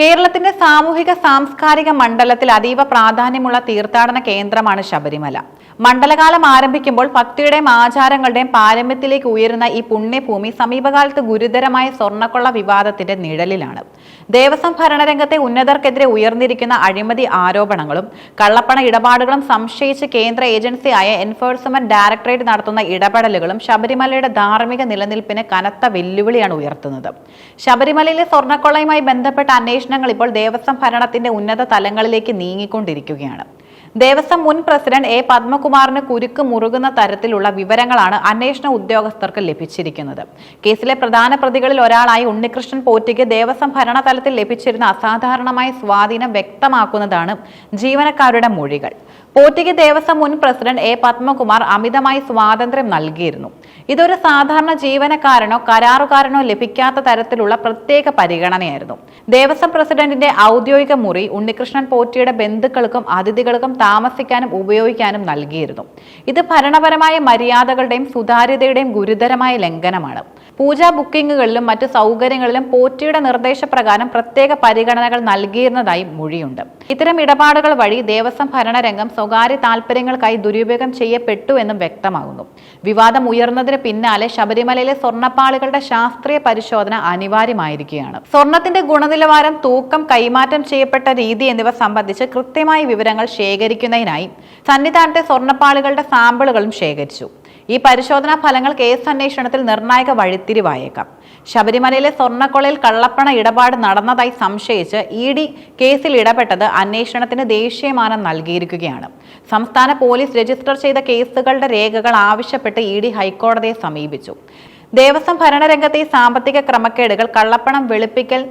കേരളത്തിന്റെ സാമൂഹിക സാംസ്കാരിക മണ്ഡലത്തിൽ അതീവ പ്രാധാന്യമുള്ള തീർത്ഥാടന കേന്ദ്രമാണ് ശബരിമല. മണ്ഡലകാലം ആരംഭിക്കുമ്പോൾ ഭക്തിയുടെയും ആചാരങ്ങളുടെയും പാരമ്യത്തിലേക്ക് ഉയരുന്ന ഈ പുണ്യഭൂമി സമീപകാലത്ത് ഗുരുതരമായ സ്വർണക്കൊള്ള വിവാദത്തിന്റെ നിഴലിലാണ്. ദേവസ്വം ഭരണരംഗത്തെ ഉന്നതർക്കെതിരെ ഉയർന്നിരിക്കുന്ന അഴിമതി ആരോപണങ്ങളും കള്ളപ്പണ ഇടപാടുകളും സംശയിച്ച് കേന്ദ്ര ഏജൻസിയായ എൻഫോഴ്സ്മെന്റ് ഡയറക്ടറേറ്റ് നടത്തുന്ന ഇടപെടലുകളും ശബരിമലയുടെ ധാർമ്മിക നിലനിൽപ്പിന് കനത്ത വെല്ലുവിളിയാണ് ഉയർത്തുന്നത്. ശബരിമലയിലെ സ്വർണക്കൊള്ളയുമായി ബന്ധപ്പെട്ട അന്വേഷണങ്ങൾ ഇപ്പോൾ ദേവസ്വം ഭരണത്തിന്റെ ഉന്നത തലങ്ങളിലേക്ക് നീങ്ങിക്കൊണ്ടിരിക്കുകയാണ്. ദേവസ്വം മുൻ പ്രസിഡന്റ് എ പത്മകുമാറിന് കുരുക്ക് മുറുകുന്ന തരത്തിലുള്ള വിവരങ്ങളാണ് അന്വേഷണ ഉദ്യോഗസ്ഥർക്ക് ലഭിച്ചിരിക്കുന്നത്. കേസിലെ പ്രധാന പ്രതികളിൽ ഒരാളായി ഉണ്ണികൃഷ്ണൻ പോറ്റിക്ക് ദേവസ്വം ഭരണതലത്തിൽ ലഭിച്ചിരുന്ന അസാധാരണമായ സ്വാധീനം വ്യക്തമാക്കുന്നതാണ് ജീവനക്കാരുടെ മൊഴികൾ. പോറ്റിക്ക് ദേവസ്വം മുൻ പ്രസിഡന്റ് എ പത്മകുമാർ അമിതമായി സ്വാതന്ത്ര്യം നൽകിയിരുന്നു. ഇതൊരു സാധാരണ ജീവനക്കാരനോ കരാറുകാരനോ ലഭിക്കാത്ത തരത്തിലുള്ള പ്രത്യേക പരിഗണനയായിരുന്നു. ദേവസ്വം പ്രസിഡന്റിന്റെ ഔദ്യോഗിക മുറി ഉണ്ണികൃഷ്ണൻ പോറ്റിയുടെ ബന്ധുക്കൾക്കും അതിഥികൾക്കും താമസിക്കാനും ഉപയോഗിക്കാനും നൽകിയിരുന്നു. ഇത് ഭരണപരമായ മര്യാദകളുടെയും സുതാര്യതയുടെയും ഗുരുതരമായ ലംഘനമാണ്. പൂജാ ബുക്കിംഗുകളിലും മറ്റ് സൗകര്യങ്ങളിലും പോറ്റിയുടെ നിർദ്ദേശപ്രകാരം പ്രത്യേക പരിഗണനകൾ നൽകിയിരുന്നതായി മൊഴിയുണ്ട്. ഇത്തരം ഇടപാടുകൾ വഴി ദേവസ്വം ഭരണരംഗം സ്വകാര്യ താൽപര്യങ്ങൾക്കായി ദുരുപയോഗം ചെയ്യപ്പെട്ടു എന്നും വ്യക്തമാകുന്നു. വിവാദം ഉയർന്നതിന് പിന്നാലെ ശബരിമലയിലെ സ്വർണപ്പാളികളുടെ ശാസ്ത്രീയ പരിശോധന അനിവാര്യമായിരിക്കുകയാണ്. സ്വർണത്തിന്റെ ഗുണനിലവാരം തൂക്കം കൈമാറ്റം ചെയ്യപ്പെട്ട രീതി എന്നിവ സംബന്ധിച്ച് കൃത്യമായ വിവരങ്ങൾ ശേഖരിക്കുന്നതിനായി സന്നിധാനത്തെ സ്വർണപ്പാളികളുടെ സാമ്പിളുകളും ശേഖരിച്ചു. ഈ പരിശോധനാ ഫലങ്ങൾ കേസ് അന്വേഷണത്തിൽ നിർണായക വഴിത്തിരിവായേക്കാം. ശബരിമലയിലെ സ്വർണക്കൊളയിൽ കള്ളപ്പണ ഇടപാട് നടന്നതായി സംശയിച്ച് ഇ ഡി കേസിൽ ഇടപെട്ടത് അന്വേഷണത്തിന് ദേശീയമാനം നൽകിയിരിക്കുകയാണ്. സംസ്ഥാന പോലീസ് രജിസ്റ്റർ ചെയ്ത കേസുകളുടെ രേഖകൾ ആവശ്യപ്പെട്ട് ഇ ഡി ഹൈക്കോടതിയെ സമീപിച്ചു. ദേവസ്വം ഭരണരംഗത്തെ സാമ്പത്തിക ക്രമക്കേടുകൾ കള്ളപ്പണം വെളുപ്പിക്കൽ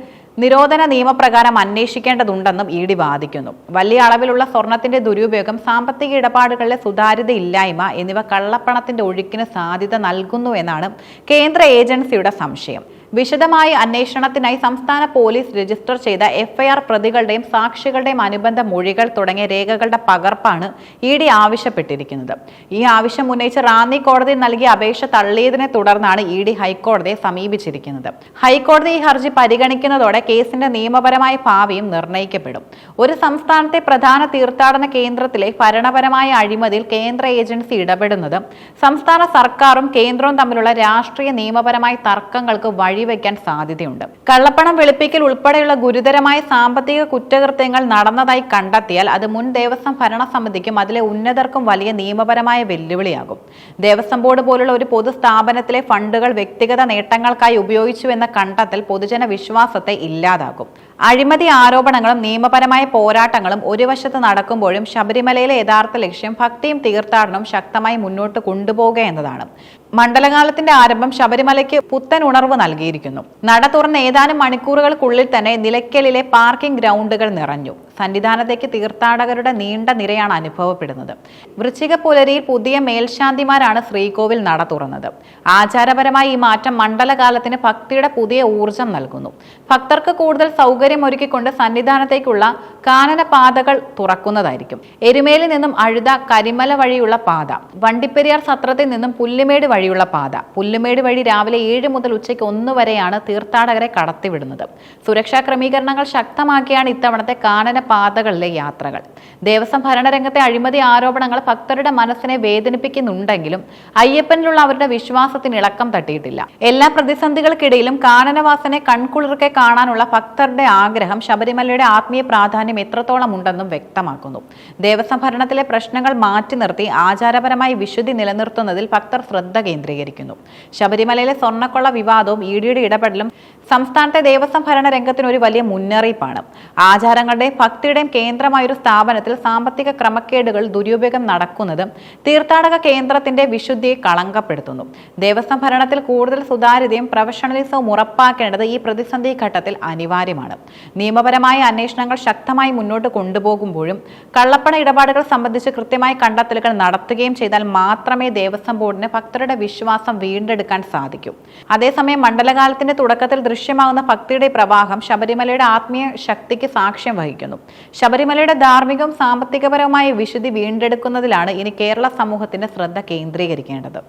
നിരോധന നിയമപ്രകാരം അന്വേഷിക്കേണ്ടതുണ്ടെന്നും ഇ ഡി വാദിക്കുന്നു. വലിയ അളവിലുള്ള സ്വർണത്തിന്റെ ദുരുപയോഗം സാമ്പത്തിക ഇടപാടുകളിലെ സുതാര്യതയില്ലായ്മ എന്നിവ കള്ളപ്പണത്തിന്റെ ഒഴുക്കിന് സാധ്യത നൽകുന്നു എന്നാണ് കേന്ദ്ര ഏജൻസിയുടെ സംശയം. വിശദമായ അന്വേഷണത്തിനായി സംസ്ഥാന പോലീസ് രജിസ്റ്റർ ചെയ്ത എഫ്ഐആർ പ്രതികളുടെയും സാക്ഷികളുടെയും അനുബന്ധ മൊഴികൾ തുടങ്ങിയ രേഖകളുടെ പകർപ്പാണ് ഇ ഡി ആവശ്യപ്പെട്ടിരിക്കുന്നത്. ഈ ആവശ്യം ഉന്നയിച്ച് റാന്നി കോടതി നൽകിയ അപേക്ഷ തള്ളിയതിനെ തുടർന്നാണ് ഇ ഡി ഹൈക്കോടതിയെ സമീപിച്ചിരിക്കുന്നത്. ഹൈക്കോടതി ഈ ഹർജി പരിഗണിക്കുന്നതോടെ കേസിന്റെ നിയമപരമായ ഭാവിയും നിർണയിക്കപ്പെടും. ഒരു സംസ്ഥാനത്തെ പ്രധാന തീർത്ഥാടന കേന്ദ്രത്തിലെ ഭരണപരമായ അഴിമതിയിൽ കേന്ദ്ര ഏജൻസി ഇടപെടുന്നത് സംസ്ഥാന സർക്കാരും കേന്ദ്രവും തമ്മിലുള്ള രാഷ്ട്രീയ നിയമപരമായ തർക്കങ്ങൾക്ക് വഴിവെക്കാൻ സാധ്യതയുണ്ട്. കള്ളപ്പണം വെളുപ്പിക്കൽ ഉൾപ്പെടെയുള്ള ഗുരുതരമായ സാമ്പത്തിക കുറ്റകൃത്യങ്ങൾ നടന്നതായി കണ്ടെത്തിയാൽ അത് മുൻ ദേവസ്വം ഭരണസമിതിക്കും അതിലെ ഉന്നതർക്കും വലിയ നിയമപരമായ വെല്ലുവിളിയാകും. ദേവസ്വം ബോർഡ് പോലുള്ള ഒരു പൊതുസ്ഥാപനത്തിലെ ഫണ്ടുകൾ വ്യക്തിഗത നേട്ടങ്ങൾക്കായി ഉപയോഗിച്ചുവെന്ന കണ്ടെത്തൽ പൊതുജന വിശ്വാസത്തെ ഇല്ലാതാക്കും. അഴിമതി ആരോപണങ്ങളും നിയമപരമായ പോരാട്ടങ്ങളും ഒരു വശത്ത് നടക്കുമ്പോഴും ശബരിമലയിലെ യഥാർത്ഥ ലക്ഷ്യം ഭക്തിയും തീർത്ഥാടനവും ശക്തമായി മുന്നോട്ട് കൊണ്ടുപോകുക എന്നതാണ്. മണ്ഡലകാലത്തിന്റെ ആരംഭം ശബരിമലയ്ക്ക് പുത്തൻ ഉണർവ് നൽകിയിരിക്കുന്നു. നട തുറന്ന ഏതാനും മണിക്കൂറുകൾക്കുള്ളിൽ തന്നെ നിലയ്ക്കലിലെ പാർക്കിംഗ് ഗ്രൗണ്ടുകൾ നിറഞ്ഞു. സന്നിധാനത്തേക്ക് തീർത്ഥാടകരുടെ നീണ്ട നിരയാണ് അനുഭവപ്പെടുന്നത്. വൃശ്ചിക പുലരിയിൽ പുതിയ മേൽശാന്തിമാരാണ് ശ്രീകോവിൽ നട തുറന്നത്. ആചാരപരമായി ഈ മാറ്റം മണ്ഡലകാലത്തിന് ഭക്തിയുടെ പുതിയ ഊർജം നൽകുന്നു. ഭക്തർക്ക് കൂടുതൽ സൗകര്യം ഒരുക്കിക്കൊണ്ട് സന്നിധാനത്തേക്കുള്ള കാനന പാതകൾ തുറക്കുന്നതായിരിക്കും. എരുമേലിൽ നിന്നും അഴുത കരിമല വഴിയുള്ള പാത വണ്ടിപ്പെരിയാർ സത്രത്തിൽ നിന്നും പുല്ലുമേട് വഴിയുള്ള പാത പുല്ലുമേട് വഴി രാവിലെ ഏഴ് മുതൽ ഉച്ചയ്ക്ക് ഒന്ന് വരെയാണ് തീർത്ഥാടകരെ കടത്തിവിടുന്നത്. സുരക്ഷാ ക്രമീകരണങ്ങൾ ശക്തമാക്കിയാണ് ഇത്തവണത്തെ കാനന പാതകളിലെ യാത്രകൾ. ദേവസ്വം ഭരണരംഗത്തെ അഴിമതി ആരോപണങ്ങൾ ഭക്തരുടെ മനസ്സിനെ വേദനിപ്പിക്കുന്നുണ്ടെങ്കിലും അയ്യപ്പനിലുള്ള അവരുടെ വിശ്വാസത്തിന് ഇളക്കം തട്ടിയിട്ടില്ല. എല്ലാ പ്രതിസന്ധികൾക്കിടയിലും കാനനവാസനെ കൺകുളിർക്കെ കാണാനുള്ള ഭക്തരുടെ ആഗ്രഹം ശബരിമലയുടെ ആത്മീയ പ്രാധാന്യം എത്രത്തോളം ഉണ്ടെന്നും വ്യക്തമാക്കുന്നു. ദേവസ്വം ഭരണത്തിലെ പ്രശ്നങ്ങൾ മാറ്റി നിർത്തി ആചാരപരമായി വിശുദ്ധി നിലനിർത്തുന്നതിൽ ഭക്തർ ശ്രദ്ധ കേന്ദ്രീകരിക്കുന്നു. ശബരിമലയിലെ സ്വർണക്കൊള്ള വിവാദവും ഇ ഡിയുടെ ഇടപെടലും സംസ്ഥാനത്തെ ദേവസ്വം ഭരണ രംഗത്തിന് ഒരു വലിയ മുന്നറിയിപ്പാണ്. ആചാരങ്ങളുടെയും ഭക്തിയുടെയും കേന്ദ്രമായ ഒരു സ്ഥാപനത്തിൽ സാമ്പത്തിക ക്രമക്കേടുകൾ ദുരുപയോഗം നടക്കുന്നത് തീർത്ഥാടക കേന്ദ്രത്തിന്റെ വിശുദ്ധിയെ കളങ്കപ്പെടുത്തുന്നു. ദേവസ്വം ഭരണത്തിൽ കൂടുതൽ സുതാര്യതയും പ്രൊഫഷണലിസവും ഉറപ്പാക്കേണ്ടത് ഈ പ്രതിസന്ധി ഘട്ടത്തിൽ അനിവാര്യമാണ്. നിയമപരമായ അന്വേഷണങ്ങൾ ശക്തമായി മുന്നോട്ട് കൊണ്ടുപോകുമ്പോഴും കള്ളപ്പണ ഇടപാടുകൾ സംബന്ധിച്ച് കൃത്യമായ കണ്ടെത്തലുകൾ നടത്തുകയും ചെയ്താൽ മാത്രമേ ദേവസ്വം ബോർഡിന് ഭക്തരുടെ വിശ്വാസം വീണ്ടെടുക്കാൻ സാധിക്കൂ. അതേസമയം മണ്ഡലകാലത്തിന്റെ തുടക്കത്തിൽ ദൃശ്യമാകുന്ന ഭക്തിയുടെ പ്രവാഹം ശബരിമലയുടെ ആത്മീയ ശക്തിക്ക് സാക്ഷ്യം വഹിക്കുന്നു. ശബരിമലയുടെ ധാർമ്മികം സാമ്പത്തികപരവുമായ വിശുദ്ധി വീണ്ടെടുക്കുന്നതിലാണ് ഇനി കേരള സമൂഹത്തിന്റെ ശ്രദ്ധ കേന്ദ്രീകരിക്കേണ്ടത്.